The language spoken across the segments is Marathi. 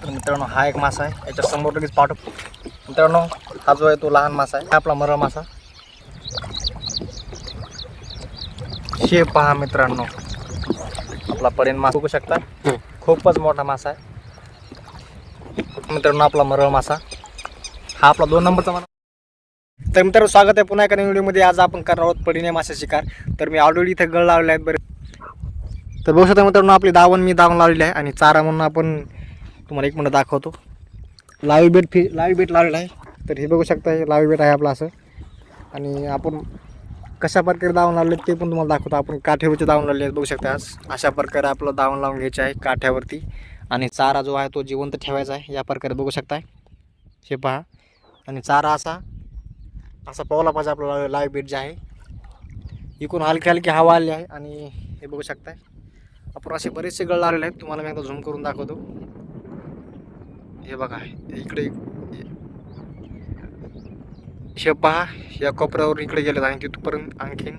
तर मित्रांनो हा एक मासा आहे. याच्या समोर लगेच पाठ मित्रांनो हा जो आहे तो लहान मासा आहे. हा आपला मरळ मासा. शे पहा मित्रांनो. आपला पर्यंत मासा. बघू शकता? खूपच मोठा मासा आहे. मित्रांनो आपला मरळ मासा. हा आपला दोन नंबरचा मासा. तर मित्रांनो स्वागत आहे पुन्हा एका नवीन व्हिडिओमध्ये आज आपण करणार आहोत पडीने मासे शिकार. तर मी ऑलरेडी इथे गळ लावले आहेत बरे. तर बघू शकता मित्रांनो आपली दावण मी दावण लावलेली आहे आणि चारा म्हणून आपण तुम्हाला एक मिनिट दाखवतो. लावी बेट फि लावी बेट लावलेला आहे. तर हे बघू शकता हे लावी बेट आहे आपलं असं. आणि आपण कशा प्रकारे दावण लावले ते पण तुम्हाला दाखवतो. आपण काठ्यावरचे दावण लावले आहेत बघू शकता. आज अशा प्रकारे आपलं दावण लावून घ्यायचे आहे काठ्यावरती. आणि चारा जो आहे तो जिवंत ठेवायचा आहे. या प्रकारे बघू शकताय. हे पहा. आणि चारा असा असा पावला पाहिजे आपला लाईव्ह बीट जे आहे. इकून हलकी हलकी हवा आली आहे आणि हे बघू शकताय. आपण असे बरेचसे गळ लावलेले आहेत. तुम्हाला मी एकदा झूम करून दाखवतो. हे बघा इकडे हे पहा या कोपऱ्यावर इकडे गेले आणि तिथपर्यंत आणखीन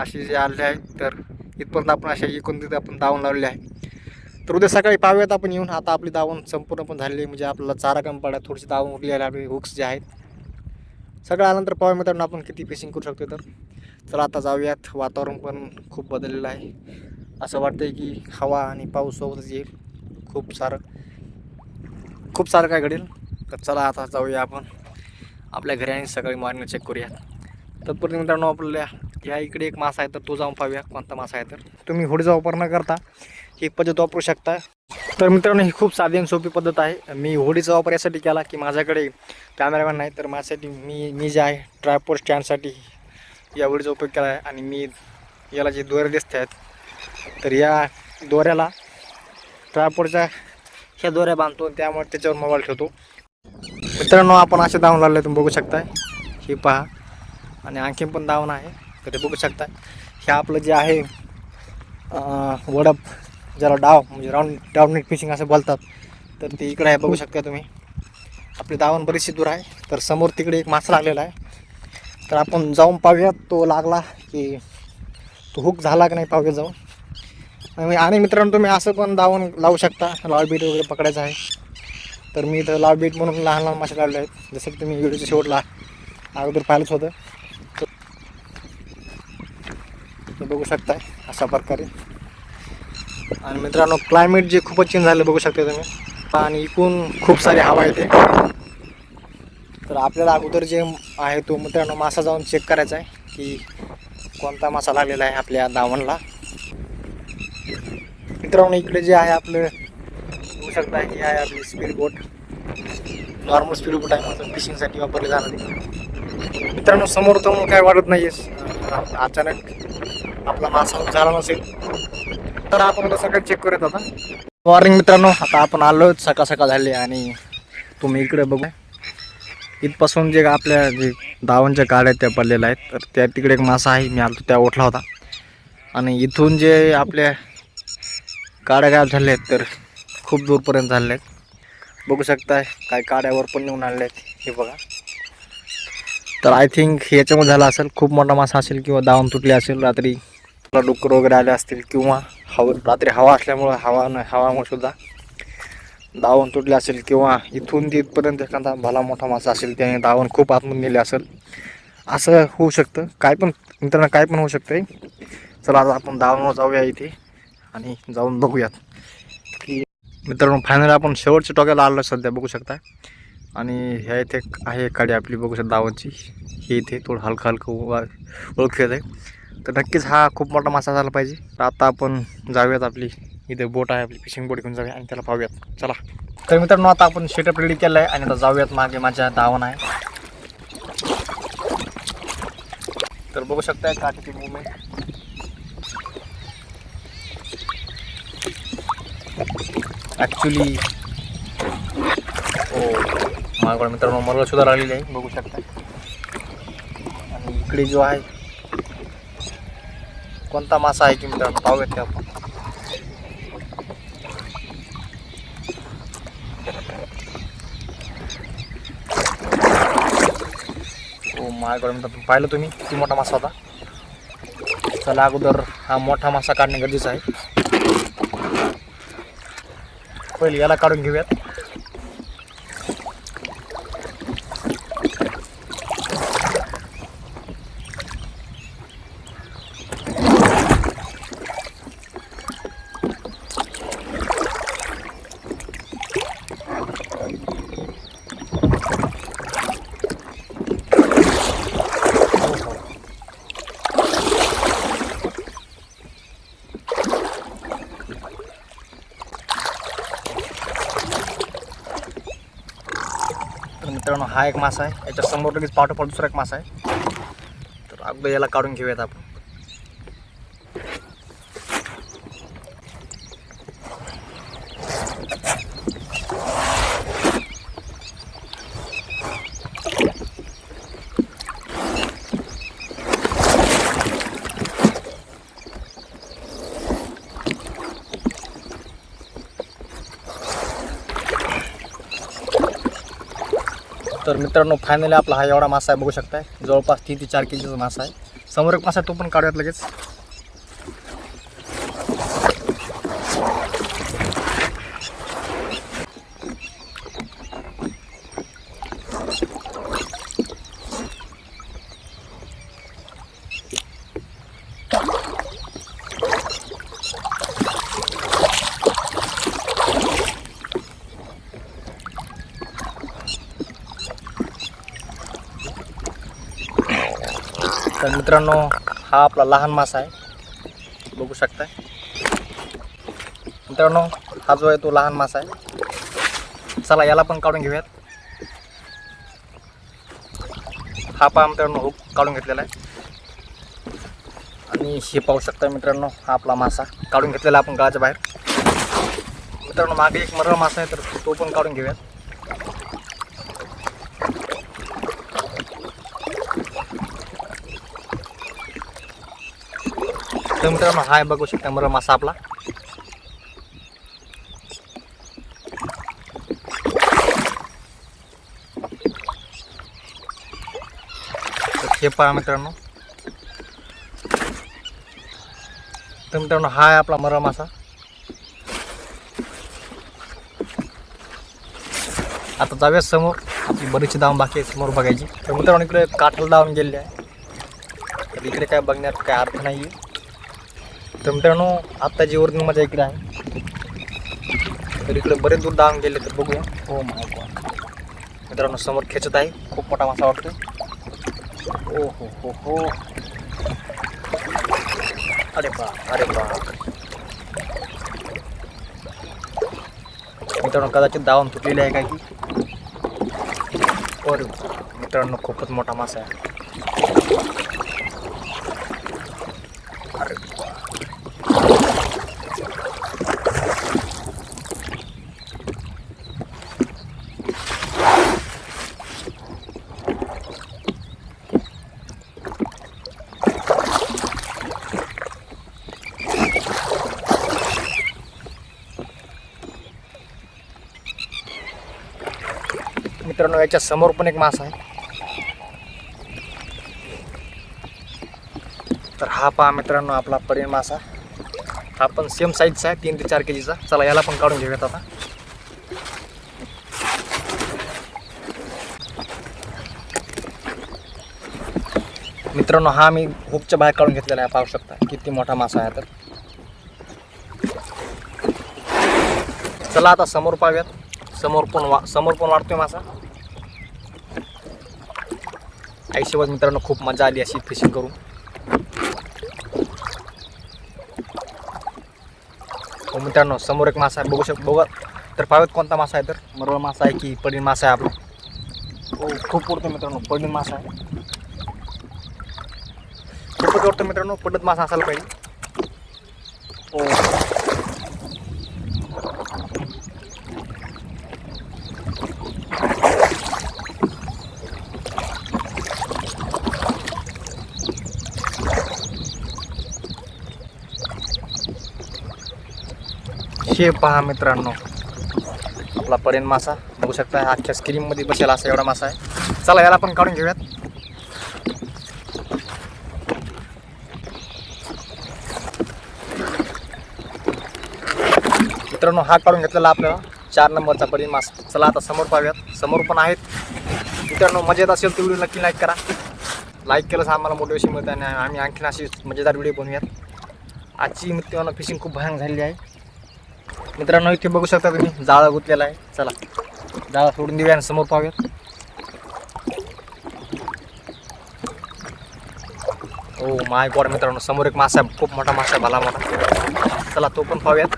असे जे आले आहेत तर इथपर्यंत आपण अशा एकूण तिथे आपण दावून लावलेले आहे तर उद्या सकाळी पाहूयात आपण येऊन. आता आपली दावण संपूर्ण पण झालेली आहे. म्हणजे आपल्याला चारा कमी पडा थोडीशी दावण उरलेली आहे. आपली हुक्स जे आहेत सगळं आल्यानंतर पाहूया मित्रांनो आपण किती फिशिंग करू शकतो तर. चला आता जाऊयात. वातावरण पण खूप बदललेलं आहे. असं वाटतंय की हवा आणि पाऊस सोबतच येईल. खूप सारं खूप सारं काय घडेल. तर चला आता जाऊया आपण. आपल्या घरी आणि सकाळी मॉर्निंग चेक करूया तत्पूर्वी मित्रांनो आपल्या या इकडे एक मासा आहे तर तो जाऊन पाहूया. कोणता मासा आहे तर? तुम्ही होडीचा वापर न करता. ही पद्धत वापरू शकता. तर मित्रांनो ही खूप साधी आणि सोपी पद्धत आहे. मी होडीचा वापर यासाठी केला की माझ्याकडे कॅमेरामॅन नाही तर माझ्यासाठी मी मी जे आहे ट्रायपोर्ट स्टँडसाठी या होडीचा उपयोग केला आहे. आणि मी याला जे दोरे दिसत आहेत तर या दोऱ्याला ट्रायपोर्टच्या ह्या दोऱ्या बांधतो त्यामुळे त्याच्यावर मोबाईल ठेवतो. मित्रांनो आपण असे धावून लागले तुम्ही बघू शकताय. हे पहा. आणि आणखीन पण दावण आहे तर ते बघू शकताय. हे आपलं जे आहे वडप. ज्याला डाव म्हणजे राऊंड डाऊन फिशिंग असं बोलतात तर ते इकडे आहे बघू शकता तुम्ही. आपली दावण बरीचशी दूर आहे तर समोर तिकडे एक मासा लागलेला आहे. तर आपण जाऊन पाहूयात तो लागला की तो हुक झाला की नाही पाहूया जाऊन. आणि मित्रांनो तुम्ही असं पण दावून लावू शकता लाल बीट वगैरे पकडायचं आहे. तर मी इथं लाल बीट म्हणून लहान लहान मासे लावले आहेत. जसं की तुम्ही व्हिडिओच्या शेवटला अगोदर पाहिलंच होतं. तर बघू शकताय अशा प्रकारे. आणि मित्रांनो क्लायमेट जे खूपच चेंज झालं बघू शकता तुम्ही. आणि इकून खूप सारी हवा येते. तर आपल्याला अगोदर जे आहे तो मित्रांनो मासा जाऊन चेक करायचा आहे की कोणता मासा लागलेला आहे आपल्या दावणला मित्रांनो इकडे जे आहे आपलं बघू शकता हे आहे आपली speed boat normal speed boat आहे. माझं फिशिंगसाठी वापरले जाणारी. मित्रांनो समोर तर काय वाढत नाही आहे अचानक आपला मासा झाला नसेल. तर आपण सकाळी चेक करत आता मॉर्निंग मित्रांनो आता आपण आलो सकाळ सकाळ झाले आणि तुम्ही इकडे बघू. इथपासून जे आपल्या जे दावणच्या गाड्या त्या पडलेल्या आहेत तर त्या तिकडे एक मासा आहे मी आलो त्या ओठला होता. आणि इथून जे आपल्या काड्या गायब झाल्या आहेत तर खूप दूरपर्यंत झाले आहेत. बघू शकताय काय काड्यावर पण नेऊन आणले आहेत हे बघा. तर आय थिंक याच्यामुळे झालं असेल खूप मोठा मासा असेल किंवा दावण तुटली असेल रात्री डुक्कर वगैरे आले असतील किंवा हवा रात्री हवा असल्यामुळं हवा न हवामुळे सुद्धा दावण तुटले असेल किंवा इथून तिथपर्यंत एखादा भला मोठा मासा असेल त्याने दावण खूप आतमध्ये नेले असेल असं होऊ शकतं. काय पण मित्रांनो काय पण होऊ शकतं चला आता आपण दावणवर जाऊया इथे आणि जाऊन बघूयात. की मित्रांनो फायनल आपण शेवटच्या टोक्याला आलो सध्या बघू शकता. आणि ह्या इथे एक आहे काडी आपली बघू शकता दावणची. ही इथे थोडं हलकं हलकं वा आहे तर नक्कीच हा खूप मोठा मासा झाला पाहिजे. तर आता आपण जाऊयात आपली इथे बोट आहे आपली फिशिंग बोट घेऊन जाऊया आणि त्याला पाहूयात. चला. तर मित्रांनो आता आपण शेटअप रेडी केलं आहे आणि आता जाऊयात मागे माझ्या दावण आहे. तर बघू शकताय काठीची मुवमेंट ॲक्च्युली हो. मागवड मित्रांनो मला सुद्धा राहिलेली आहे बघू शकता आणि इकडे जो आहे कोणता मासा आहे की मित्रांनो? पाहूयात ते आपण. हो माझ्याकडे मित्रांनो पाहिलं तुम्ही? किती मोठा मासा होता? चला अगोदर हा मोठा मासा काढणे गरजेचं आहे. पहिले याला काढून घेऊयात तर मित्रांनो हा एक मासा आहे. याच्या समोर लगेच पाठोपाठ दुसरा एक मासा आहे. तर अगोदर याला काढून घेऊयात आपण. तर मित्रांनो फायनली आपला हा एवढा मासा आहे बघू शकताय. जवळपास तीन ते चार केजीचा मासा आहे. समोर एक मासा आहे, तो पण काढूयात लगेच. तर मित्रांनो हा आपला लहान मासा आहे. बघू शकताय. मित्रांनो हा जो आहे तो लहान मासा आहे. चला याला पण काढून घेऊयात. हा पहा मित्रांनो हुक काढून घेतलेला आहे. आणि हे पाहू शकता मित्रांनो हा आपला मासा. काढून घेतलेला आपण गळाच्या बाहेर. मित्रांनो मागे एक मरळ मासा आहे तर तो पण काढून घेऊयात. तर मित्रांनो हाय बघू शकता मरळ मासा आपला. हे पहा मित्रांनो. तर मित्रांनो हा आहे आपला मर मासा. आता जाऊया समोर. आपली बरीचशी दाम बाकी आहे समोर बघायची. तर मित्रांनो इकडे काठाला दावून गेलेली आहे. तर इकडे काय बघण्यात काय अर्थ नाही आहे तर मित्रांनो आत्ता जी ओरिजिनल मजा इकडे आहे. तर इकडे बरेच दूर दावून गेले तर बघूया. हो माय मित्रांनो समोर खेचत आहे. खूप मोठा मासा वाटतो ओ हो, हो हो हो. अरे बा अरे बा. मित्रांनो कदाचित दावून तुटलेली आहे काय की? हो अरे मित्रांनो खूपच मोठा मासा आहे. अरे मित्रांनो याच्या समोर पण एक मासा आहे. तर हा पहा मित्रांनो आपला परीण मासा. हा पण सेम साईजचा आहे तीन ते चार के जीचा चला याला पण काढून घेऊयात आता. मित्रांनो हा मी हुपच्या बाहेर काढून घेतलेला आहे पाहू शकता. किती मोठा मासा आहे तर. चला आता समोर पाहूयात. समोर पण वा समोर पण वाढतोय मासा. आयुष्यभर मित्रांनो खूप मजा आली अशी फिशिंग करून. हो मित्रांनो समोर एक मासा आहे बघू शक बघा तर पाहूयात कोणता मासा आहे तर. मरवळ मासा आहे की पडीन मासा आहे आपला. हो खूप उडतो मित्रांनो पडीन मासा आहे. खूपच उडतो मित्रांनो पडत मासा असायला पाहिजे. हो. हे पहा मित्रांनो. आपला परेन मासा. बघू शकता अख्ख्या स्क्रीनमध्ये बसेल असा एवढा मासा आहे. चला याला आपण काढून घेऊयात. मित्रांनो हा काढून घेतलेला आपल्याला चार नंबरचा परेन मासा. चला आता समोर पाहूयात. समोर पण आहेत. मित्रांनो मजेत असेल तर व्हिडिओ नक्की लाईक करा. लाईक केलंच आम्हाला मोटिवेशन मिळते आणि आम्ही आणखीन अशी मजेदार व्हिडिओ बनवूयात. आजची मित्रांनो फिशिंग खूप भयानक झालेली आहे. मित्रांनो इथे बघू शकता तुम्ही जाळा गुंतलेला आहे. चला जाळा सोडून देऊया आणि समोर पाहूयात. हो माय गॉड मित्रांनो समोर एक मासा आहे खूप मोठा मासा भला मोठा. चला तो पण पाहूयात.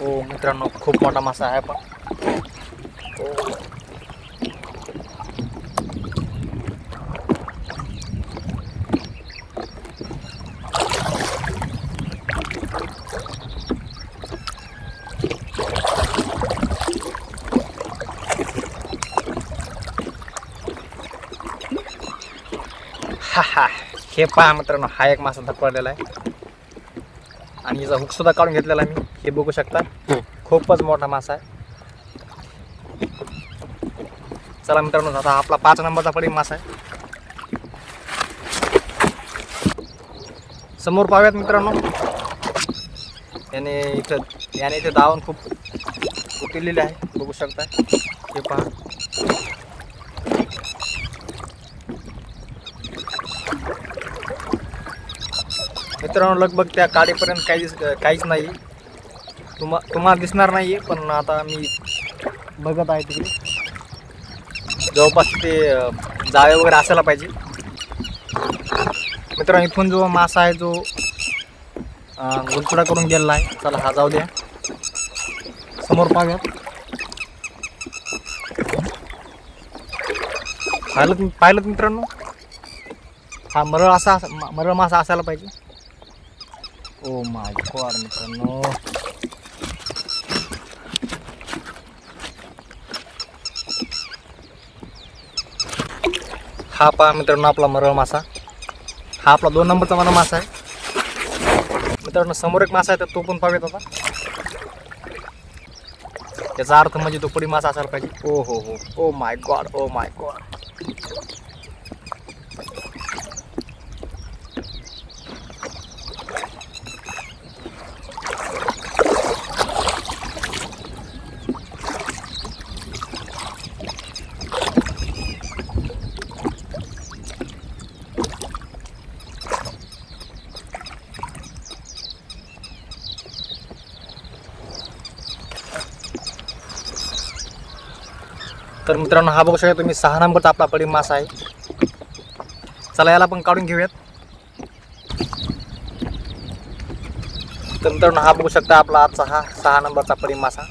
हो मित्रांनो खूप मोठा मासा आहे पण. हो. हा पहा मित्रांनो हा एक मासा धपडलेला आहे. आणि याचा हुक सुद्धा काढून घेतलेला आहे मी हे बघू शकता. खूपच मोठा मासा आहे. चला मित्रांनो आता आपला पाच नंबरचा पडी मासा आहे. समोर पाहूयात मित्रांनो. याने इथं याने इथे धावून खूप उतरलेले आहे बघू शकता. हे पहा. मित्रांनो लगभग त्या काडीपर्यंत काहीच काहीच नाही. तुम्हा तुम्हाला दिसणार नाही आहे पण आता मी बघत आहे तिकडे. जवळपास ते जाळे वगैरे असायला पाहिजे. मित्रांनो इथून जो मासा आहे जो गुलचुडा करून गेलेला आहे चला हा जाऊ द्या. समोर पाहूयात. पाहिलं पाहिलं मित्रांनो? हा मरळ असा मरळ मासा असायला पाहिजे. ओ माय गॉड मित्रांनो हा पहा मित्रांनो आपला मरळ मासा. हा आपला दोन नंबरचा मरळ मासा आहे. मित्रांनो समोर एक मासा आहे तर तो पण पाहूयात आता. त्याचा अर्थ म्हणजे तो पुढे मासा असायला पाहिजे. ओ हो हो oh my God oh my God तर मित्रांनो हा बघू शकता तुम्ही सहा नंबरचा आपला पडी मासा आहे. चला याला पण काढून घेऊयात. तर मित्रांनो हा बघू शकता आपला आजचा हा सहा नंबरचा पडी मासा.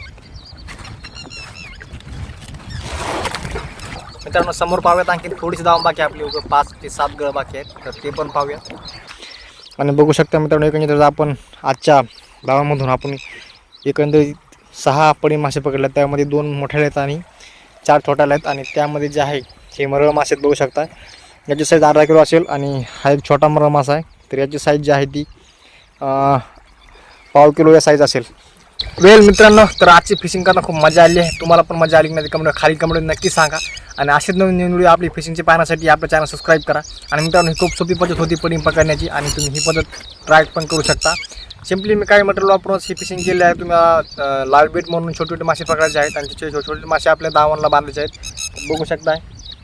मित्रांनो समोर पाहूयात आणखी थोडीशी धावून बाकी आहे आपली पाच ते सात गळ बाकी आहेत. तर ते पण पाहूयात. आणि बघू शकता मित्रांनो एकंदरीत आपण आजच्या गावामधून आपण एकंदरीत सहा पडी मासे पकडल्या त्यामध्ये दोन मोठ्या आहेत आणि चार छोट्याला आहेत आणि त्यामध्ये जे आहे हे मरळ मासे आहेत बघू शकता. याची साईज अर्धा किलो असेल आणि हा एक छोटा मरळ मासा आहे. तर याची साईज जी आहे ती पाव किलो या साईज असेल. वेल मित्रांनो तर आजची फिशिंग करणं खूप मजा आली आहे. तुम्हाला पण मजा आली की नाही कमेंट खाली कमेंट नक्की सांगा. आणि असेच नवीन नवीन व्हिडिओ आपली फिशिंगची पाहण्यासाठी आपलं चॅनल सबस्क्राईब करा. आणि मित्रांनो ही खूप सोपी पद्धत होती पडिंग पकडण्याची. आणि तुम्ही ही पद्धत ट्राय पण करू शकता. सिम्पली मी काही मटेरियल वापरून ही फिशिंग केली आहे तुम्ही लाल बीट म्हणून छोटे छोटे मासे पकडायचे आहेत आणि त्याचे छोटे छोटे मासे आपल्या दावणला बांधायचे आहेत. बघू शकताय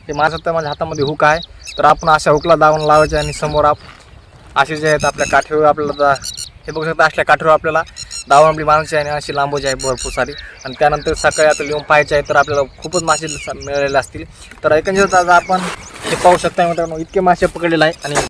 ते माझं तर माझ्या हातामध्ये हुक आहे. तर आपण अशा हुकला दावण लावायचे आणि समोर आप असे जे आहेत आपल्या काठीवर आपल्याला हे बघू शकता असल्या काठीवर आपल्याला दावण आपली बांधायची आहे आणि अशी लांबवायची आहे भरपूर सारी. आणि त्यानंतर सकाळी आता लिहून पाहायचे आहे तर आपल्याला खूपच मासे मिळालेले असतील. तर एकंदरीत आज आपण हे पाहू शकता मित्रांनो इतके मासे पकडलेले आहे आणि